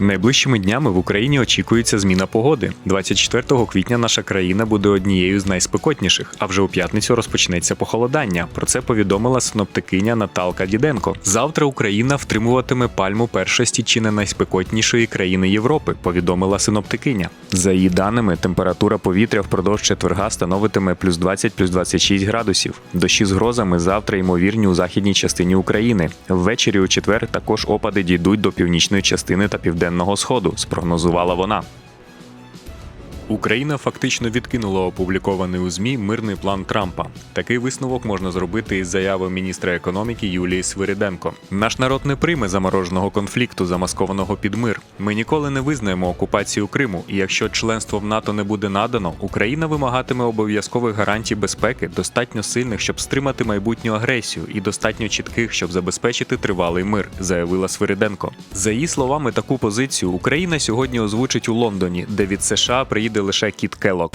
Найближчими днями в Україні очікується зміна погоди. 24 квітня наша країна буде однією з найспекотніших, а вже у п'ятницю розпочнеться похолодання. Про це повідомила синоптикиня Наталка Діденко. Завтра Україна втримуватиме пальму першості чи не найспекотнішої країни Європи, повідомила синоптикиня. За її даними, температура повітря впродовж четверга становитиме плюс 20 плюс 26 градусів. Дощі з грозами завтра ймовірні у західній частині України. Ввечері у четвер також опади дійдуть до північної частини та південного сходу, спрогнозувала вона. Україна фактично відкинула опублікований у ЗМІ мирний план Трампа. Такий висновок можна зробити із заяви міністра економіки Юлії Свириденко. Наш народ не прийме замороженого конфлікту, замаскованого під мир. Ми ніколи не визнаємо окупацію Криму, і якщо членство в НАТО не буде надано, Україна вимагатиме обов'язкових гарантій безпеки, достатньо сильних, щоб стримати майбутню агресію, і достатньо чітких, щоб забезпечити тривалий мир, заявила Свириденко. За її словами, таку позицію Україна сьогодні озвучить у Лондоні, де від США приїде лише Кіт Келлог.